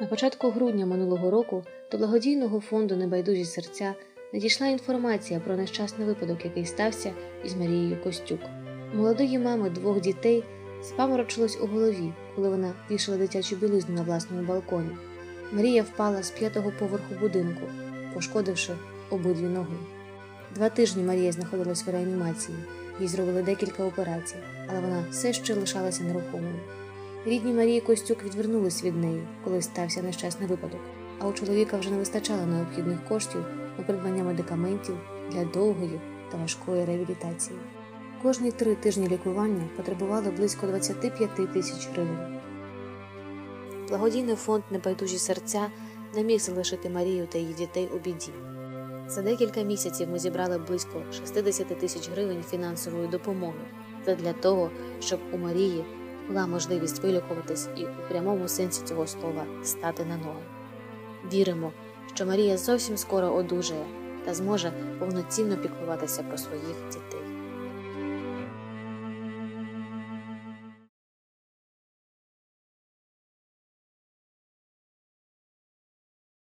На початку грудня минулого року до благодійного фонду Небайдужі серця надійшла інформація про нещасний випадок, який стався із Марією Костюк. Молодої мами двох дітей спаморочилось у голові, коли вона вішала дитячу білизну на власному балконі. Марія впала з п'ятого поверху будинку, пошкодивши обидві ноги. Два тижні Марія знаходилась в реанімації. Їй зробили декілька операцій, але вона все ще лишалася нерухомою. Рідні Марії Костюк відвернулись від неї, коли стався нещасний випадок, а у чоловіка вже не вистачало необхідних коштів на придбання медикаментів для довгої та важкої реабілітації. Кожні три тижні лікування потребували близько 25 тисяч гривень. Благодійний фонд Небайдужі серця не міг залишити Марію та її дітей у біді. За декілька місяців ми зібрали близько 60 тисяч гривень фінансової допомоги задля того, щоб у Марії була можливість вилікуватись і у прямому сенсі цього слова стати на ноги. Віримо, що Марія зовсім скоро одужає та зможе повноцінно піклуватися про своїх дітей.